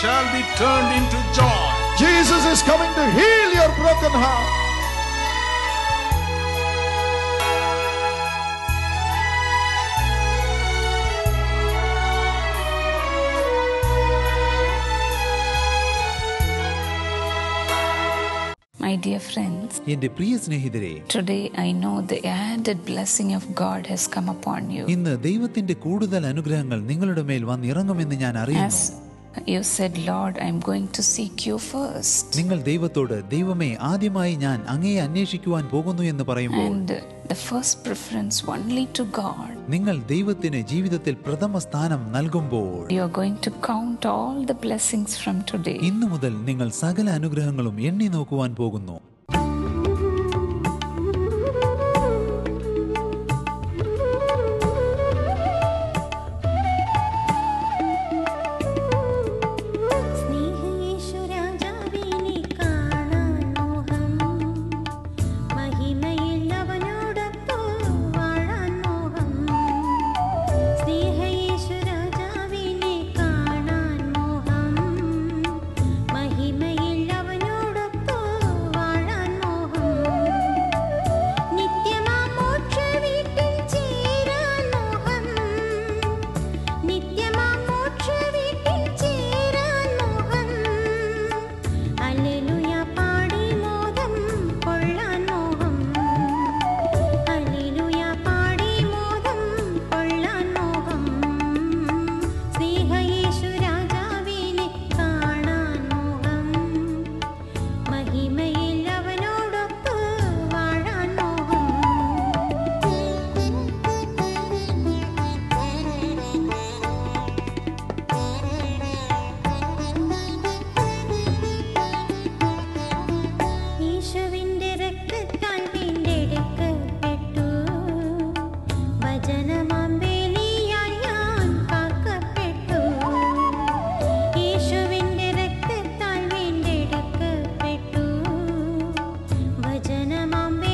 shall be turned into joy. Jesus is coming to heal your broken heart. My dear friends, എന്റെ പ്രിയ സ്നേഹിതരെ today I know the added blessing of God has come upon you. ഇന്ന് ദൈവത്തിന്റെ കൂടുതൽ അനുഗ്രഹങ്ങൾ നിങ്ങളുടെ മേൽ വന്നിറങ്ങുമെന്ന് ഞാൻ അറിയുന്നു you said, Lord, I'm going to seek you first. നിങ്ങൾ ദൈവത്തോട് ദൈവമേ ആദ്യമായി ഞാൻ അങ്ങയെ അന്വേഷിക്കുവാൻ പോകുന്നു എന്ന് പറയുമ്പോൾ And the first preference only to God. നിങ്ങൾ ദൈവത്തിന് ജീവിതത്തിൽ പ്രഥമ സ്ഥാനം നൽകുമ്പോൾ You are going to count all the blessings from today. ഇന്നു മുതൽ നിങ്ങൾ സകല അനുഗ്രഹങ്ങളും എണ്ണി നോക്കുവാൻ പോകുന്നു Minimum.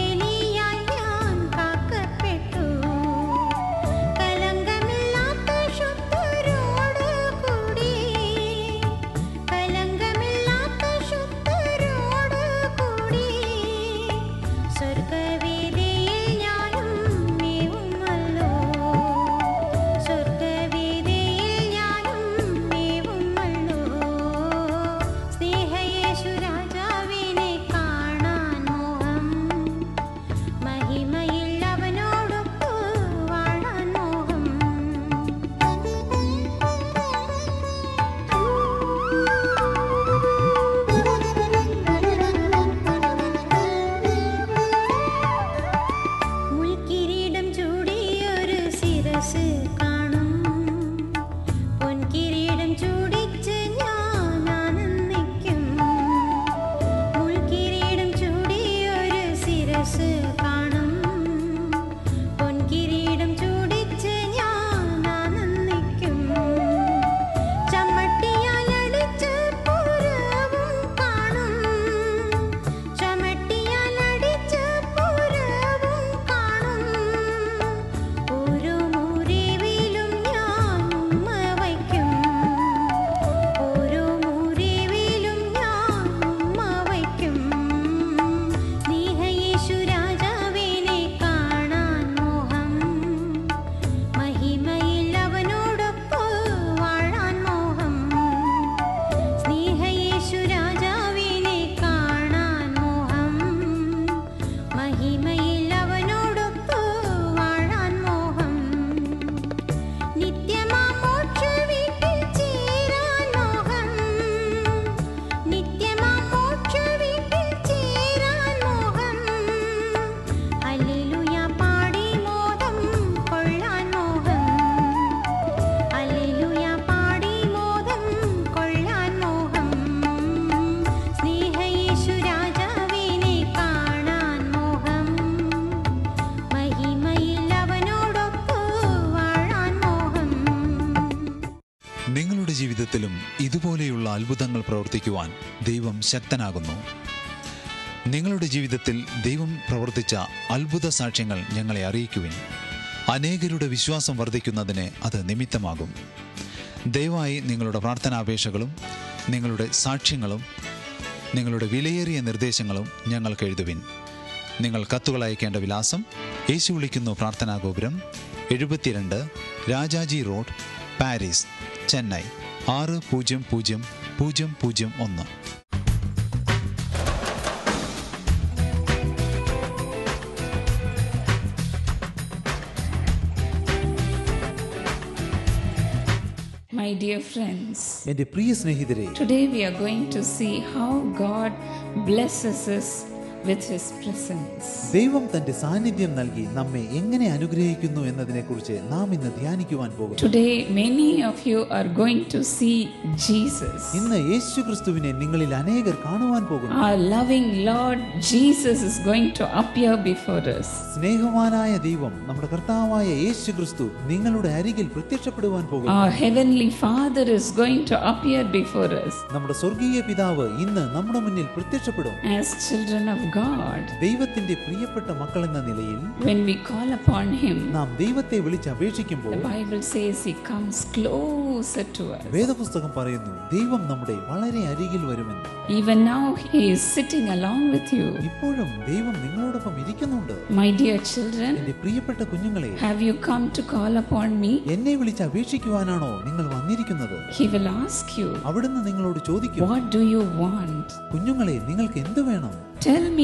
ഇതുപോലെയുള്ള അത്ഭുതങ്ങൾ പ്രവർത്തിക്കുവാൻ ദൈവം ശക്തനാകുന്നു. നിങ്ങളുടെ ജീവിതത്തിൽ ദൈവം പ്രവർത്തിച്ച അത്ഭുത സാക്ഷ്യങ്ങൾ ഞങ്ങളെ അറിയിക്കുവിൻ. അനേകരുടെ വിശ്വാസം വർദ്ധിക്കുന്നതിന് അത് നിമിത്തമാകും. ദയവായി നിങ്ങളുടെ പ്രാർത്ഥനാപേക്ഷകളും നിങ്ങളുടെ സാക്ഷ്യങ്ങളും നിങ്ങളുടെ വിലയേറിയ നിർദ്ദേശങ്ങളും ഞങ്ങൾക്ക് എഴുതുവിൻ. നിങ്ങൾ കത്തുകൾ അയക്കേണ്ട വിലാസം യേശു വിളിക്കുന്നു പ്രാർത്ഥനാ ഗോപുരം എഴുപത്തിരണ്ട് രാജാജി റോഡ് പാരീസ് ചെന്നൈ. ആറ് പൂജ്യം പൂജ്യം പൂജ്യം പൂജ്യം ഒന്ന് My dear friends, എന്റെ പ്രിയ സ്നേഹിതരെ today we are going to see how God blesses us with His presence. ദൈവം തന്റെ സാന്നിധ്യം നൽകി നമ്മെ എങ്ങനെ അനുഗ്രഹിക്കുന്നു എന്നതിനെക്കുറിച്ച് നാം ഇന്ന് ധ്യാനിക്കുവാൻ പോകുന്നു Today, many of you are going to see Jesus. ഇന്ന് യേശു ക്രിസ്തുവിനെ നിങ്ങളിൽ അനേകർ കാണുവാൻ പോകുന്നു Our loving Lord Jesus is going to appear before us. സ്നേഹവാനായ ദൈവം നമ്മുടെ കർത്താവായ യേശു ക്രിസ്തു നിങ്ങളുടെ അരികിൽ പ്രത്യക്ഷപ്പെടുവാൻ പോകുന്നു Our Heavenly Father is going to appear before us നമ്മുടെ സ്വർഗീയ പിതാവ് ഇന്ന് നമ്മുടെ മുന്നിൽ പ്രത്യക്ഷപ്പെടും as children of God. ദൈവത്തിന്റെ പ്രിയപ്പെട്ട മക്കൾ എന്ന നിലയിൽ When we call upon Him, നാം ദൈവത്തെ വിളിച്ച് അപേക്ഷിക്കുമ്പോൾ the Bible says He comes closer to us. വേദപുസ്തകം പറയുന്നു ദൈവം നമ്മുടെ വളരെ അരികിൽ വരുമെന്ന് Even now, He is sitting along with you. ഇപ്പോഴും ദൈവം നിങ്ങളോടൊപ്പം ഇരിക്കുന്നുണ്ട് My dear children, എന്റെ പ്രിയപ്പെട്ട കുഞ്ഞുങ്ങളെ have you come to call upon me? എന്നെ വിളിച്ച് അപേക്ഷിക്കുവാനാണോ നിങ്ങൾ വന്നിരിക്കുന്നത് He will ask you, അവിടുന്ന് നിങ്ങളോട് ചോദിക്കും What do you want? കുഞ്ഞുങ്ങളെ നിങ്ങൾക്ക് എന്ത് വേണം Tell me,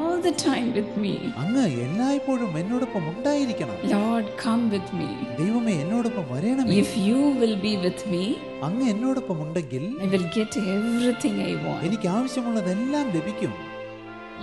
the time with me. അങ്ങ് എല്ലായ്പ്പോഴും എന്നോടൊപ്പം ഉണ്ടായിരിക്കണം Lord, come with me. ദൈവമേ എന്നോടൊപ്പം വരണമേ If you will be with me, അങ്ങ് എന്നോടൊപ്പം ഉണ്ടെങ്കിൽ I will get everything I want. എനിക്ക് ആവശ്യമുള്ളതെല്ലാം ലഭിക്കും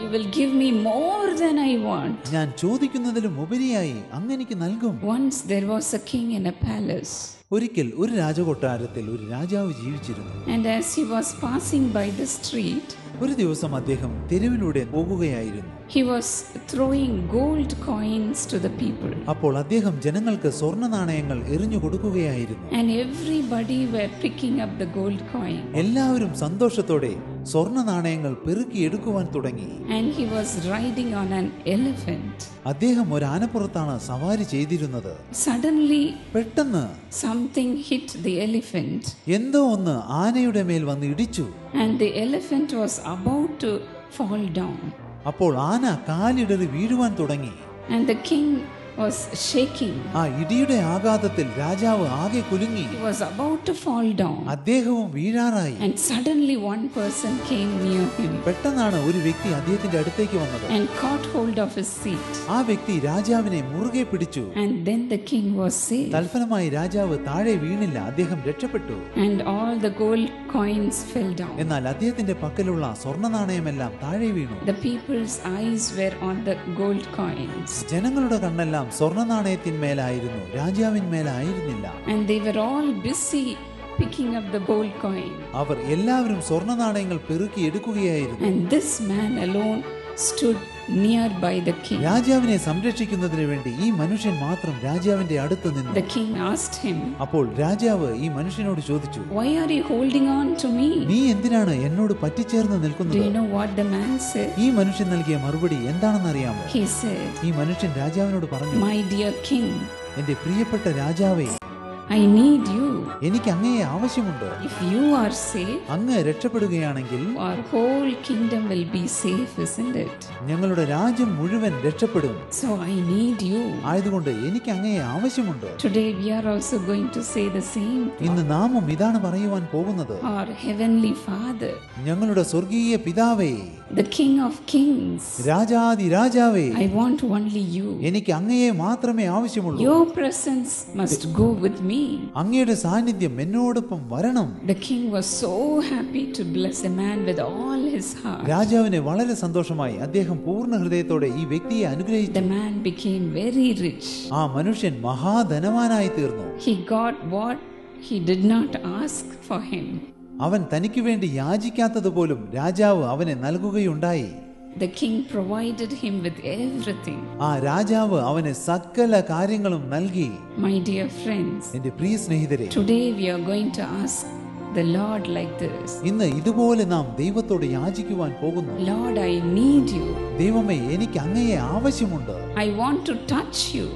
You will give me more than I want. ഞാൻ ചോദിക്കുന്നതിലും ഉപരിയായി അങ്ങ് എനിക്ക് നൽകും Once there was a king in a palace, ഒരിക്കൽ ഒരു രാജകൊട്ടാരത്തിൽ ഒരു രാജാവ് ജീവിച്ചിരുന്നു and as he was passing by the street, ഒരു ദിവസം അദ്ദേഹം തെരുവിലൂടെ പോകുകയായിരുന്നു he was throwing gold coins to the people. അപ്പോൾ അദ്ദേഹം ജനങ്ങൾക്ക് സ്വർണ നാണയങ്ങൾ എറിഞ്ഞു കൊടുക്കുകയായിരുന്നു And everybody were picking up the gold coin. എല്ലാവരും സന്തോഷത്തോടെ സ്വർണ നാണയങ്ങൾ പെറുക്കി എടുക്കുവാൻ തുടങ്ങി. അദ്ദേഹം ഒരു ആനപ്പുറത്താണ് സവാരി ചെയ്തിരുന്നത്. സഡൻലി പെട്ടെന്ന് സംതിങ് ഹിറ്റ് ദി എലിഫന്റ് എന്തോ ഒന്ന് ആനയുടെ മേൽ വന്ന് ഇടിച്ചു. Was about to fall down അപ്പോൾ ആന കാലിടറി വീഴുവാൻ തുടങ്ങി. Was shaking. ആ ഇടിയുടെ ആഘാതത്തിൽ രാജാവ് ആകെ കുലുങ്ങി He was about to fall down. അദ്ദേഹവും വീഴാറായി And suddenly, one person came near him പെട്ടെന്നാണ് ഒരു വ്യക്തി അദ്ദേഹത്തിന്റെ അടുത്തേക്ക് വന്നത് and caught hold of his seat. ആ വ്യക്തി രാജാവിനെ മുറുകെ പിടിച്ചു And then the king was saved. തൽഫലമായി രാജാവ് താഴെ വീണില്ല അദ്ദേഹം രക്ഷപ്പെട്ടു And all the gold coins fell down. എന്നാൽ അദ്ദേഹത്തിന്റെ പക്കലുള്ള സ്വർണ നാണയമെല്ലാം താഴെ വീണു The people's eyes were on the gold coins. ജനങ്ങളുടെ കണ്ണെല്ലാം സ്വർണ നാണയത്തിന്മേലായിരുന്നു രാജാവിന്മേലായിരുന്നില്ല And they were all busy picking up the gold coin. അവർ എല്ലാവരും സ്വർണ നാണയങ്ങൾ പെറുക്കി എടുക്കുകയായിരുന്നു And this man alone stood nearby the king. രാജാവിനെ സംരക്ഷിക്കുന്നതിന് വേണ്ടി ഈ മനുഷ്യൻ മാത്രം രാജാവിന്റെ അടുത്ത് നിന്നു The king asked him, അപ്പോൾ രാജാവ് ഈ മനുഷ്യനോട് ചോദിച്ചു Why are you holding on to me? നീ എന്തിനാണ് എന്നോട് പറ്റിച്ചേർന്ന് നിൽക്കുന്നത് ഡു നിൽക്കുന്നത് know what the man said? ഈ മനുഷ്യൻ നൽകിയ മറുപടി എന്താണെന്ന് അറിയാമോ He said, ഈ മനുഷ്യൻ രാജാവിനോട് പറഞ്ഞു My dear king, എന്റെ പ്രിയപ്പെട്ട രാജാവേ I need you. എനിക്ക് അങ്ങയെ ആവശ്യമുണ്ട് If you are safe, അങ്ങ് രക്ഷപ്പെടുകയാണെങ്കിൽ our whole kingdom will be safe, isn't it? ഞങ്ങളുടെ രാജ്യം മുഴുവൻ രക്ഷപ്പെടും So I need you. ആയതുകൊണ്ട് എനിക്ക് അങ്ങയെ ആവശ്യമുണ്ട് Today we are also going to say the same. ഇന്ന് നാമും ഇതാണ് പറയുവാൻ പോകുന്നത് Our Heavenly Father, ഞങ്ങളുടെ സ്വർഗീയ പിതാവേ the King of Kings, രാജാതി രാജാവേ I want only you. എനിക്ക് അങ്ങയെ മാത്രമേ ആവശ്യമുള്ളൂ Your presence must go with me. അങ്ങയുടെ സാന്നിധ്യം എന്നോടൊപ്പം വരണം The king was so happy to bless a man with all his heart. രാജാവിന് വളരെ സന്തോഷമായി അദ്ദേഹം പൂർണ്ണ ഹൃദയത്തോടെ ഈ വ്യക്തിയെ അനുഗ്രഹിച്ചു The man became very rich. ആ മനുഷ്യൻ മഹാധനവാനായി തീർന്നു He got what he did not ask for him. അവൻ തനിക്ക് വേണ്ടി യാചിക്കാത്തത് പോലും രാജാവ് അവനെ നൽകുകയുണ്ടായി The king provided him with everything. ആ രാജാവ് അവന് സകല കാര്യങ്ങളും നൽകി My dear friends, എന്റെ പ്രിയ സ്നേഹിതരെ today we are going to ask the Lord like this ഇന്ന് ഇതുപോലെ നാം ദൈവത്തോട് യാചിക്കുവാൻ പോകുന്നു Lord, I need you. ദൈവമേ എനിക്ക് അങ്ങയെ ആവശ്യമുണ്ട് I want to touch you.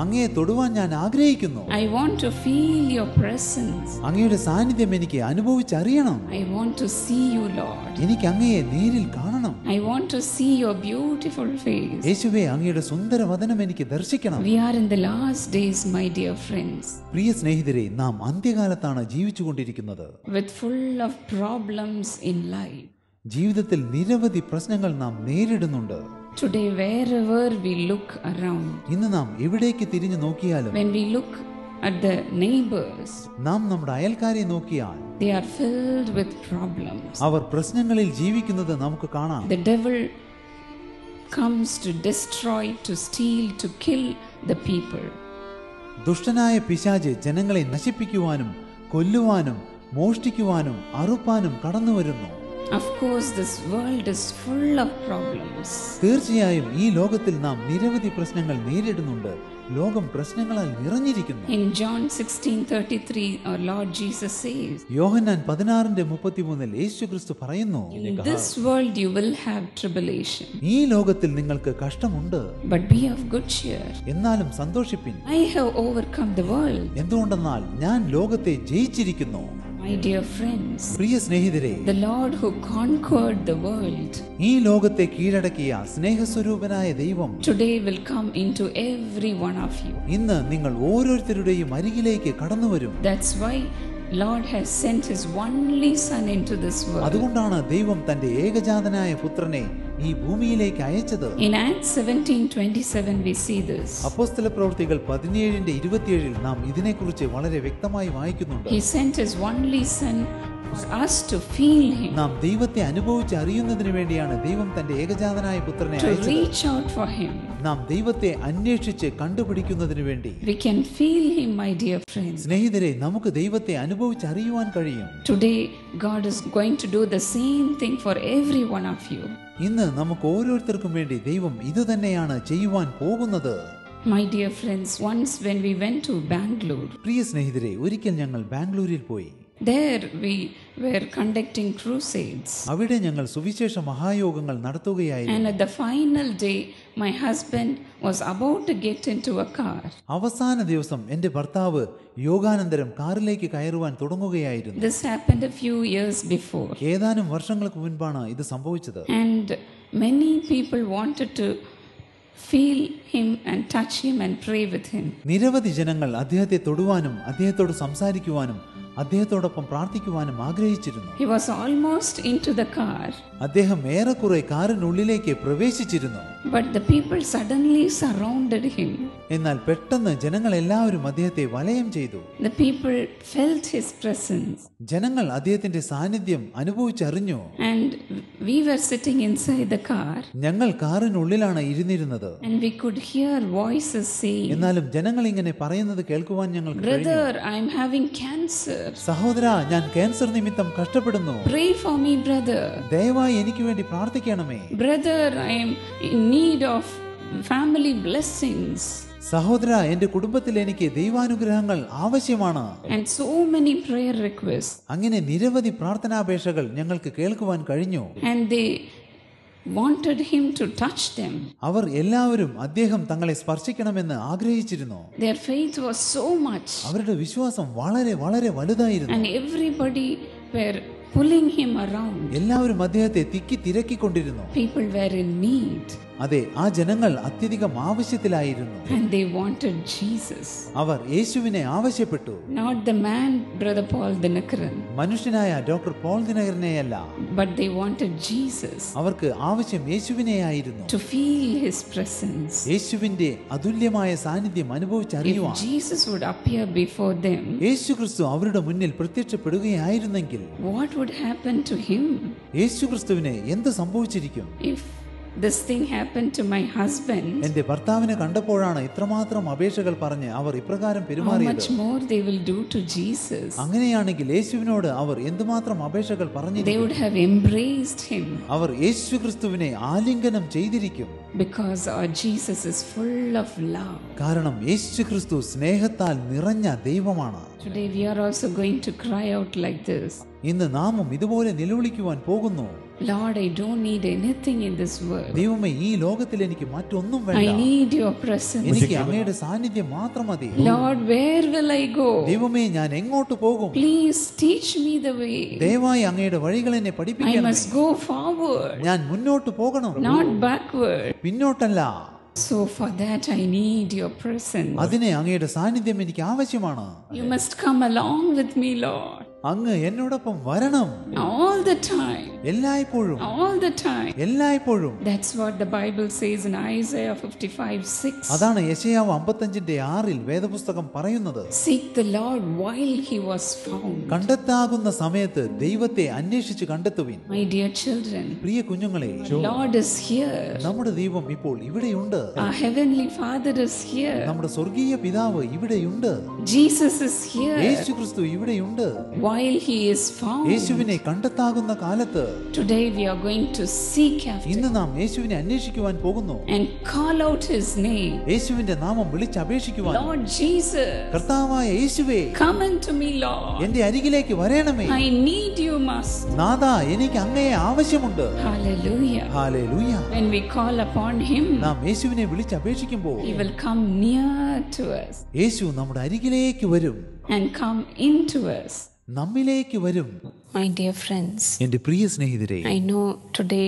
അങ്ങയെ തൊടുവാൻ ഞാൻ ആഗ്രഹിക്കുന്നു I want to feel your presence. അങ്ങയുടെ സാന്നിധ്യം എനിക്ക് അനുഭവിച്ചറിയണം I want to see you, Lord. എനിക്ക് അങ്ങയെ നേരിൽ കാണണം I want to see your beautiful face. യേശുവേ അങ്ങയുടെ സുന്ദര വദനം എനിക്ക് ദർശിക്കണം We are in the last days, my dear friends, പ്രിയ സ്നേഹിതരെ നാം അന്ത്യകാലത്താണ് ജീവിച്ചുകൊണ്ടിരിക്കുന്നത് with full of problems in life. ജീവിതത്തിൽ നിരവധി പ്രശ്നങ്ങൾ നാം നേരിടുന്നുണ്ട് Today, wherever we look around, ഇന്ന് നാം എവിടേക്ക് തിരിഞ്ഞു നോക്കിയാലും when we look at the neighbors, നാം നമ്മുടെ അയൽക്കാരെ നോക്കിയാൽ they are filled with problems. അവർ പ്രശ്നങ്ങളിൽ ജീവിക്കുന്നത് നമുക്ക് കാണാം The devil comes to destroy, to steal, to kill the people. ദുഷ്ടനായ പിശാജ് ജനങ്ങളെ നശിപ്പിക്കുവാനും കൊല്ലുവാനും മോഷ്ടിക്കുവാനും അറുപ്പാനും കടന്നു വരുന്നു Of course, this world is full of problems. തീർച്ചയായും ഈ ലോകത്തിൽ നാം നിരവധി പ്രശ്നങ്ങൾ നേരിടുന്നുണ്ട് ലോകം പ്രശ്നങ്ങളാൽ നിറഞ്ഞിരിക്കുന്നു In John 16:33, our Lord Jesus says, യോഹന്നാൻ യേശു ക്രിസ്തു പറയുന്നു In this world you will have tribulation, ഈ ലോകത്തിൽ നിങ്ങൾക്ക് കഷ്ടമുണ്ട് but be of good cheer. എന്നാലും സന്തോഷിപ്പിൻ I have overcome the world. എന്തുകൊണ്ടെന്നാൽ ഞാൻ ലോകത്തെ ജയിച്ചിരിക്കുന്നു My dear friends, പ്രിയ സ്നേഹിതരെ the Lord who conquered the world ഈ ലോകത്തെ കീഴടക്കിയ സ്നേഹസ്വരൂപനായ ദൈവം today will come into every one of you. ഇന്ന് നിങ്ങൾ ഓരോരുത്തരുടെയും അരികിലേക്ക് കടന്നു വരും That's why Lord has sent his only son into this world. അതുകൊണ്ടാണ് ദൈവം തന്റെ ഏകജാതനായ പുത്രനെ ഈ ഭൂമിയിലേക്ക് അയച്ചത് In Acts 17:27 we see this. അപ്പോസ്തല പ്രവൃത്തികൾ പതിനേഴിന്റെ ഇരുപത്തിയേഴിൽ നാം ഇതിനെക്കുറിച്ച് വളരെ വ്യക്തമായി വായിക്കുന്നുണ്ട് He sent his only son for us to feel him, നാം ദൈവത്തെ അനുഭവിച്ച് അറിയുന്നതിന് വേണ്ടിയാണ് ദൈവം തന്റെ ഏകജാതനായ പുത്രനെ to അയച്ചത് reach out for him. നാം ദൈവത്തെ അന്വേഷിച്ച് കണ്ടുപിടിക്കുന്നതിന് വേണ്ടി We can feel him, my dear friends. സ്നേഹിതരെ നമുക്ക് ദൈവത്തെ അനുഭവിച്ചറിയുവാൻ കഴിയും Today, God is going to do the same thing for every one of you. ഇന്ന് നമുക്ക് ഓരോരുത്തർക്കും വേണ്ടി ദൈവം ഇത് തന്നെയാണ് ചെയ്യുവാൻ പോകുന്നത് My dear friends, once when we went to Bangalore, പ്രിയ സ്നേഹിതരെ ഒരിക്കൽ ഞങ്ങൾ ബാംഗ്ലൂരിൽ പോയി there we were conducting crusades. അവിടെ ഞങ്ങൾ സുവിശേഷ മഹായോഗങ്ങൾ നടത്തുകയായിരുന്നു And at the final day, my husband was about to get into a car. അവസാന ദിവസം എൻ്റെ ഭർത്താവ് യോഗാനന്തരം കാറിലേക്ക് കയറുവാൻ തുടങ്ങുകയായിരുന്നു This happened a few years before. ഏതാനും വർഷങ്ങൾക്ക് മുൻപാണ് ഇത് സംഭവിച്ചത് And many people wanted to feel him and touch him and pray with him. നിരവധി ജനങ്ങൾ അദ്ദേഹത്തെ തൊടുവാനും അദ്ദേഹത്തോട് സംസാരിക്കുവാനും അദ്ദേഹത്തോടൊപ്പം പ്രാർത്ഥിക്കുവാനും ആഗ്രഹിച്ചിരുന്നു. He was almost into the car അദ്ദേഹം ഏറെക്കുറെ കാറിനുള്ളിലേക്ക് പ്രവേശിച്ചിരുന്നു. But the people suddenly surrounded him. എന്നാൽ പെട്ടെന്ന് ജനങ്ങൾ എല്ലാവരും അദ്ദേഹത്തെ വലയം ചെയ്തു The people felt his presence, ജനങ്ങൾ അദ്ദേഹത്തിന്റെ സാന്നിധ്യം അനുഭവിച്ചറിഞ്ഞു and we were sitting inside the car, ഞങ്ങൾ കാറിനുള്ളിലാണ് ഇരുന്നിരുന്നത് and we could hear voices saying, എന്നാലും ജനങ്ങൾ ഇങ്ങനെ പറയുന്നത് കേൾക്കുവാൻ ഞങ്ങൾക്ക് Brother, I am having cancer. സഹോദര ഞാൻ ക്യാൻസർ നിമിത്തം കഷ്ടപ്പെടുന്നു Pray for me, brother. ദയവായി എനിക്ക് വേണ്ടി പ്രാർത്ഥിക്കണമേ Brother, I am in need of family blessings. സഹോദര എന്റെ കുടുംബത്തിൽ എനിക്ക് ദൈവാനുഗ്രഹങ്ങൾ ആവശ്യമാണ് And so many prayer requests. അങ്ങനെ നിരവധി പ്രാർത്ഥനാപേക്ഷകൾ ഞങ്ങൾക്ക് കേൾക്കുവാൻ കഴിഞ്ഞു And they wanted him to touch them. അവർ എല്ലാവരും അദ്ദേഹം തങ്ങളെ സ്പർശിക്കണമെന്ന് ആഗ്രഹിച്ചിരുന്നു Their faith was so much. അവരുടെ വിശ്വാസം വളരെ വളരെ വലുതായിരുന്നു And everybody were pulling him around. എല്ലാവരും അദ്ദേഹത്തെ തിക്കി തിരക്കിക്കൊണ്ടിരുന്നു People were in need. അതെ ആ ജനങ്ങൾ അത്യധികം ആവശ്യത്തിലായിരുന്നു. And they wanted Jesus. അവർ യേശുവിനെ ആവശ്യപ്പെട്ടു. Not the man, Brother Paul Dinakaran, മനുഷ്യനായ ഡോക്ടർ പോൾ ദിനകരനെയല്ല but they wanted Jesus അവർക്ക് ആവശ്യം യേശുവിനെയായിരുന്നു. to feel his presence. യേശുവിന്റെ അതുല്യമായ സാന്നിധ്യം അനുഭവിച്ചറിയുവാൻ. Jesus would appear before them, Yesukristu അവരുടെ മുന്നിൽ പ്രത്യക്ഷപ്പെടുകയായിരുന്നെങ്കിൽ. what would happen to him? യേശുക്രിസ്തുവിനെ എന്ത് സംഭവിച്ചിരിക്കും? If this thing happened to my husband, എന്റെ ഭർത്താവിനെ കണ്ടപ്പോഴാണ് ഇത്രമാത്രം അപേക്ഷകൾ പറഞ്ഞ് അവർ ഇപ്രകാരം പെരുമാറിയത്. much more they will do to Jesus? അങ്ങനെയാണെങ്കിൽ യേശുവിനോട് അവർ എന്തുമാത്രം അപേക്ഷകൾ They പറഞ്ഞിരിക്കും would have embraced him. അവർ യേശു ക്രിസ്തുവിനെ ആലിംഗനം ചെയ്തിരിക്കും. Because our Jesus is full of love. കാരണം യേശു ക്രിസ്തു സ്നേഹത്താൽ നിറഞ്ഞ ദൈവമാണ്. Today we are also going to cry out like this. ഇന്ന് നാമും ഇതുപോലെ നിലവിളിക്കുവാൻ പോകുന്നു. Lord, I don't need anything in this world. ദൈവമേ ഈ ലോകത്തിൽ എനിക്ക് മറ്റൊന്നും I വേണ്ട need your presence. എനിക്ക് അങ്ങയുടെ സാന്നിധ്യം മാത്രം മതി Lord, where will I go? ദൈവമേ ഞാൻ എങ്ങോട്ട് പോകും Please teach me the way. ദയവായി അങ്ങയുടെ വഴികൾ എന്നെ I പഠിപ്പിക്കണം must go forward, ഞാൻ മുന്നോട്ട് പോകണം not backward. പിന്നോട്ടല്ല So, for that, I need your presence. അതിനെ അങ്ങയുടെ സാന്നിധ്യം എനിക്ക് ആവശ്യമാണ് You must come along with me, Lord, അങ്ങ് എന്നോടൊപ്പം വരണം all the time. എല്ലായ്പ്പോഴും All the time. എല്ലായ്പ്പോഴും That's what the Bible says in Isaiah 55 6. അതാണ് യെശയ്യാവ് അമ്പത്തഞ്ചിന്റെ ൽ വേദപുസ്തകം പറയുന്നത് Seek the Lord while he was found. കണ്ടെത്താകുന്ന സമയത്ത് ദൈവത്തെ അന്വേഷിച്ച് കണ്ടെത്തുവിൻ My dear children, പ്രിയ കുഞ്ഞുങ്ങളെ Lord is here. നമ്മുടെ ദൈവം ഇപ്പോൾ ഇവിടെയുണ്ട് Our Heavenly Father is here. നമ്മുടെ സ്വർഗീയ പിതാവ് ഇവിടെയുണ്ട് Jesus is here. യേശുക്രിസ്തു ഇവിടെയുണ്ട് While he is found. യേശുവിനെ ഉണ്ടാകുന്ന കാലത്ത് today we are going to seek after ഇന്ന് നാം യേശുവിനെ അന്വേഷിക്കുവാൻ പോകുന്നു. And call out his name യേശുവിന്റെ നാമം വിളിച്ച് അപേക്ഷിക്കുവാൻ ലോർഡ് ജീസസ് കർത്താവായ യേശുവേ come into me Lord എന്റെ അരികിലേക്ക് വരണമേ. ഐ നീഡ് യു മസ് നാദാ എനിക്ക് അങ്ങയെ ആവശ്യമുണ്ട്. Hallelujah hallelujah when we call upon him നാം യേശുവിനെ വിളിച്ച് അപേക്ഷിക്കുമ്പോൾ he will come near to us യേശു നമ്മുടെ അരികിലേക്ക് വരും. And come into us നമ്മിലേക്ക് വരും My dear friends, എന്റെ പ്രിയ സ്നേഹിതരെ I know today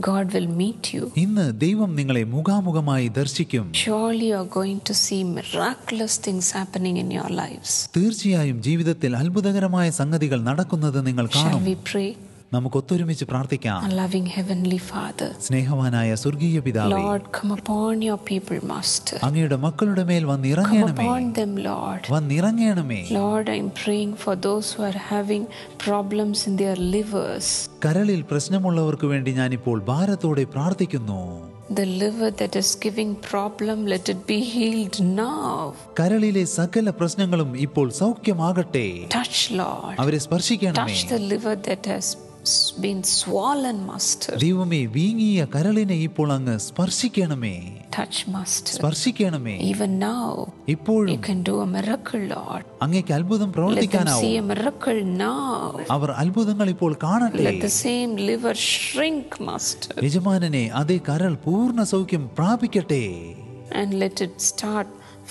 God will meet you. ഇന്ന് ദൈവം നിങ്ങളെ മുഖാമുഖമായി ദർശിക്കും Surely you are going to see miraculous things happening in your lives. തീർച്ചയായും ജീവിതത്തിൽ അത്ഭുതകരമായ സംഗതികൾ നടക്കുന്നത് നിങ്ങൾ Shall we pray? നമുക്ക് ഒത്തൊരുമിച്ച് പ്രാർത്ഥിക്കാം loving Heavenly Father, സ്നേഹവാനായ സ്വർഗീയ പിതാവേ Lord, come upon your people, Master. അങ്ങയുടെ മക്കളുടെ മേൽ Come വന്നിറങ്ങണമേ upon them, Lord. വന്നിറങ്ങണമേ Lord, I'm praying for those who are having problems in their livers. കരളിൽ പ്രശ്നമുള്ളവർക്ക് വേണ്ടി ഞാൻ ഇപ്പോൾ ഭാരത്തോടെ പ്രാർത്ഥിക്കുന്നു The liver that is giving problem, let it be healed now. കരളിലെ സകല പ്രശ്നങ്ങളും ഇപ്പോൾ സൗഖ്യമാകട്ടെ Touch, Lord. അവരെ സ്പർശിക്കണമേ Touch the liver that has been swollen, Master. ദൈവമേ വീങ്ങിയ കരളിനെ ഇപ്പോൾ അങ്ങ് സ്പർശിക്കണമേ Touch, Master. സ്പർശിക്കണമേ Even now, ഇപ്പോഴും you can do a miracle, Lord. അങ്ങേക്ക് അത്ഭുതം Let them പ്രവർത്തിക്കാനാവും see a miracle now. അവർ അത്ഭുതങ്ങൾ ഇപ്പോൾ കാണട്ടെ Let the same liver shrink, Master, യജമാനനെ അതേ കരൾ പൂർണ്ണ സൗഖ്യം പ്രാപിക്കട്ടെ and let it start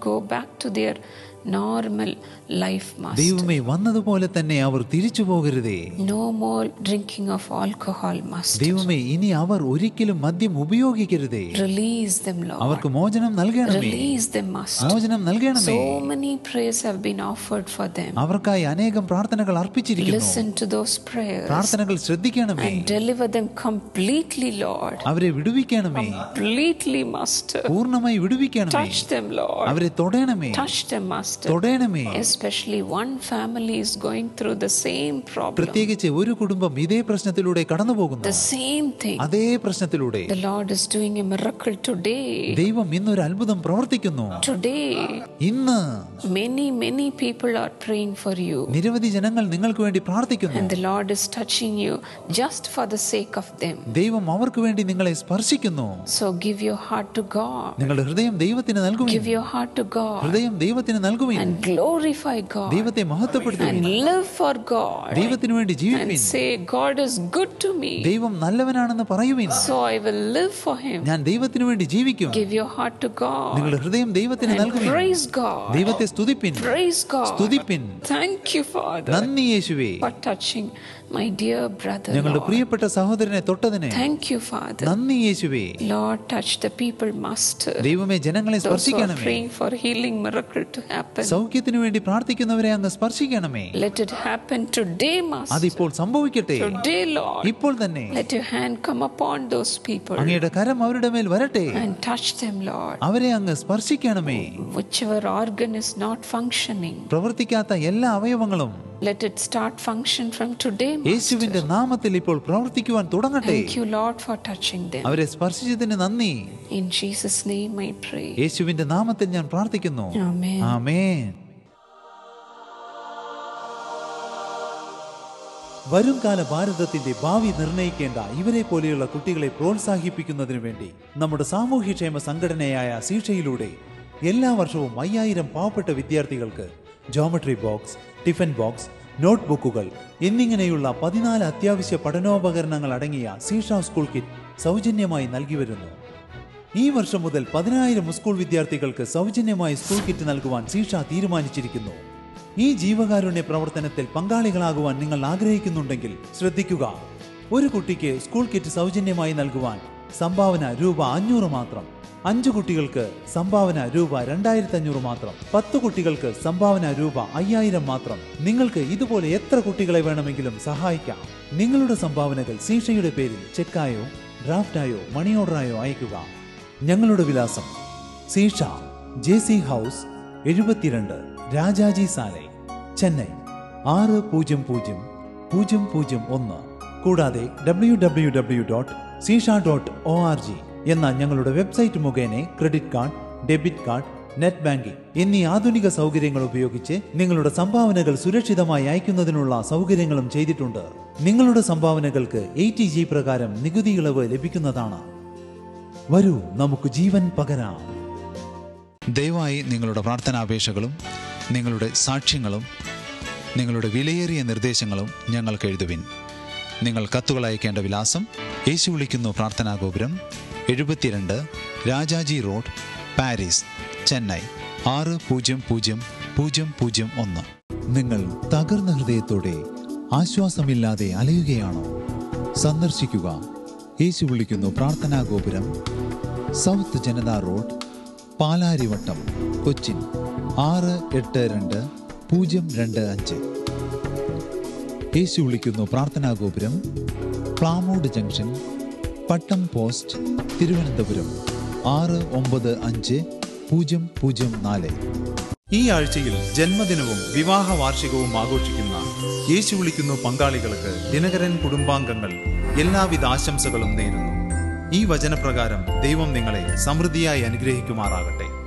go back to their normal life, Master. ദൈവമേ വന്നതുപോലെ തന്നെ അവർ തിരിച്ചു പോകരുതേ No more drinking of alcohol, Master. ദൈവമേ ഇനി അവർ ഒരിക്കലും മദ്യം ഉപയോഗിക്കരുതേ Release them, Lord. അവർക്ക് മോചനം നൽകണമേ Release them, Master. മോചനം നൽകണമേ So many prayers have been offered for them. അവർക്കായി അനേകം പ്രാർത്ഥനകൾ അർപ്പിച്ചിരിക്കുന്നു Listen to those prayers പ്രാർത്ഥനകൾ ശ്രദ്ധിക്കണമേ and deliver them completely, Lord. അവരെ വിടുവിക്കണമേ Completely, Master. പൂർണ്ണമായി വിടുവിക്കണമേ Touch them, Lord. അവരെ തൊടണമേ Touch them, Master. തൊടണമേ Especially one family is going through the same problem, പ്രത്യേകിച്ച് ഒരു കുടുംബം ഇതേ പ്രശ്നത്തിലൂടെ കടന്നു പോകുന്നു the same thing. അതേ പ്രശ്നത്തിലൂടെ The Lord is doing a miracle today. ദൈവം ഇന്നൊരു അത്ഭുതം പ്രവർത്തിക്കുന്നു Today, ഇന്ന് many, many people are praying for you. നിരവധി ജനങ്ങൾ നിങ്ങൾക്ക് വേണ്ടി പ്രാർത്ഥിക്കുന്നു And the Lord is touching you just for the sake of them. ദൈവം അവർക്ക് വേണ്ടി നിങ്ങളെ സ്പർശിക്കുന്നു So give your heart to God. നിങ്ങളുടെ ഹൃദയം ദൈവത്തിന് നൽകുവിൻ Give your heart to God ഹൃദയം ദൈവത്തിന് നൽകുവിൻ and glorify God ദൈവത്തെ മഹത്വപ്പെടുത്തുവിൻ and live for God ദൈവത്തിന് വേണ്ടി and ജീവിപ്പിൻ say, God is good to me. ദൈവം നല്ലവനാണെന്ന് പറയുവിൻ So I will live for Him. ഞാൻ ദൈവത്തിന് വേണ്ടി ജീവിക്കും Give your heart to God നിങ്ങളുടെ ഹൃദയം ദൈവത്തിന് and നൽകുവിൻ praise God. ദൈവത്തെ സ്തുതിപ്പിൻ Praise God. സ്തുതിപ്പിൻ Thank you, Father, നന്ദി യേശുവേ for touching my dear brother. ഞങ്ങളുടെ Lord. പ്രിയപ്പെട്ട സഹോദരനെ തൊട്ടതിനെ Thank you, Father. നന്ദി യേശുവേ Lord, touch the people, Master. ദൈവമേ ജനങ്ങളെ Those who are സ്പർശിക്കണമേ praying for healing miracle to happen. സൗഖ്യത്തിനു വേണ്ടി പ്രാർത്ഥിക്കുന്നവരെ അങ്ങ് സ്പർശിക്കണമേ Let it happen today, Master. അതിപ്പോൾ സംഭവിക്കട്ടെ Today, Lord. ഇപ്പോൾ തന്നെ Let your hand come upon those people അങ്ങയുടെ കരം അവരുടെ മേൽ വരട്ടെ and touch them, Lord. അവരെ അങ്ങ് സ്പർശിക്കണമേ Whichever organ is not functioning, പ്രവർത്തിക്കാത്ത എല്ലാ അവയവങ്ങളും Let it start function from today, യേശുവിന്റെ നാമത്തിൽ ഇപ്പോൾ പ്രവർത്തിക്കുവാൻ തുടങ്ങട്ടെ Thank you, Lord, for touching them. അവരെ സ്പർശിച്ചതിന് നന്ദി In Jesus' name I pray. യേശുവിന്റെ നാമത്തിൽ ഞാൻ പ്രാർത്ഥിക്കുന്നു Amen. Amen. വരുംകാല ഭാരതത്തിന്റെ ഭാവി നിർണയിക്കേണ്ട ഇവരെ പോലെയുള്ള കുട്ടികളെ പ്രോത്സാഹിപ്പിക്കുന്നതിനു വേണ്ടി നമ്മുടെ സാമൂഹ്യക്ഷേമ സംഘടനയായ സീഷയിലൂടെ എല്ലാ വർഷവും അയ്യായിരം പാവപ്പെട്ട വിദ്യാർത്ഥികൾക്ക് ജോമട്രി ബോക്സ് ടിഫൻ ബോക്സ് നോട്ട്ബുക്കുകൾ എന്നിങ്ങനെയുള്ള പതിനാല് അത്യാവശ്യ പഠനോപകരണങ്ങൾ അടങ്ങിയ സീഷ സ്കൂൾ കിറ്റ് സൗജന്യമായി നൽകി വരുന്നു. ഈ വർഷം മുതൽ പതിനായിരം സ്കൂൾ വിദ്യാർത്ഥികൾക്ക് സൗജന്യമായി സ്കൂൾ കിറ്റ് നൽകുവാൻ സീഷ തീരുമാനിച്ചിരിക്കുന്നു. ഈ ജീവകാരുണ്യ പ്രവർത്തനത്തിൽ പങ്കാളികളാകുവാൻ നിങ്ങൾ ആഗ്രഹിക്കുന്നുണ്ടെങ്കിൽ ശ്രദ്ധിക്കുക. ഒരു കുട്ടിക്ക് സ്കൂൾ കിറ്റ് സൗജന്യമായി നൽകുവാൻ സംഭാവന രൂപ അഞ്ഞൂറ് മാത്രം. അഞ്ചു കുട്ടികൾക്ക് സംഭാവന രൂപ രണ്ടായിരത്തി അഞ്ഞൂറ് മാത്രം. പത്ത് കുട്ടികൾക്ക് സംഭാവന രൂപ അയ്യായിരം മാത്രം. നിങ്ങൾക്ക് ഇതുപോലെ എത്ര കുട്ടികളെ വേണമെങ്കിലും സഹായിക്കാം. നിങ്ങളുടെ സംഭാവനകൾ സീഷയുടെ പേരിൽ ചെക്കായോ ഡ്രാഫ്റ്റായോ മണി ഓർഡറായോ അയക്കുക ഞങ്ങളുടെ വിലാസം സീഷ ജെ സി ഹൗസ് എഴുപത്തിരണ്ട് രാജാജി സാലൈ ചെന്നൈ. ആറ് പൂജ്യം പൂജ്യം പൂജ്യം പൂജ്യം ഒന്ന്. കൂടാതെ ഡബ്ല്യു ഡബ്ല്യു ഡബ്ല്യു ഡോട്ട് സീഷ ഡോട്ട് ഒ ആർ ജി എന്ന ഞങ്ങളുടെ വെബ്സൈറ്റ് മുഖേന credit card debit card net banking എന്നീ ആധുനിക സൗകര്യങ്ങൾ ഉപയോഗിച്ച് നിങ്ങളുടെ സംഭാവനകൾ സുരക്ഷിതമായി അയക്കുന്നതിനുള്ള സൗകര്യങ്ങളും ചെയ്തിട്ടുണ്ട്. നിങ്ങളുടെ സംഭാവനകൾക്ക് എയ്റ്റി ജി പ്രകാരം നികുതി ഇളവ് ലഭിക്കുന്നതാണ്. വരൂ നമുക്ക് ജീവൻ പകരാം. ദയവായി നിങ്ങളുടെ പ്രാർത്ഥനാപേക്ഷകളും നിങ്ങളുടെ സാക്ഷ്യങ്ങളും നിങ്ങളുടെ വിലയേറിയ നിർദ്ദേശങ്ങളും ഞങ്ങൾക്ക് എഴുതുവിൻ. നിങ്ങൾ കത്തുകൾ അയക്കേണ്ട വിലാസം യേശു വിളിക്കുന്നു പ്രാർത്ഥനാ ഗോപുരം എഴുപത്തിരണ്ട് രാജാജി റോഡ് പാരീസ് ചെന്നൈ ആറ് പൂജ്യം പൂജ്യം പൂജ്യം പൂജ്യം ഒന്ന്. നിങ്ങൾ തകർന്ന ഹൃദയത്തോടെ ആശ്വാസമില്ലാതെ അലയുകയാണോ? സന്ദർശിക്കുക. യേശു വിളിക്കുന്നു പ്രാർത്ഥനാ ഗോപുരം സൗത്ത് ജനതാ റോഡ് പാലാരിവട്ടം കൊച്ചിൻ ആറ് എട്ട് രണ്ട് പൂജ്യം രണ്ട് അഞ്ച്. യേശു വിളിക്കുന്നു പ്രാർത്ഥനാ ഗോപുരം പ്ലാമൂട് ജംഗ്ഷൻ പട്ടം പോസ്റ്റ് തിരുവനന്തപുരം ആറ് ഒമ്പത് അഞ്ച് പൂജ്യം പൂജ്യം നാല്. ഈ ആഴ്ചയിൽ ജന്മദിനവും വിവാഹ വാർഷികവും ആഘോഷിക്കുന്ന യേശു വിളിക്കുന്നു പങ്കാളികൾക്ക് ദിനകരൻ കുടുംബാംഗങ്ങൾ എല്ലാവിധ ആശംസകളും നേരുന്നു. ഈ വചനപ്രകാരം ദൈവം നിങ്ങളെ സമൃദ്ധിയായി അനുഗ്രഹിക്കുമാറാകട്ടെ.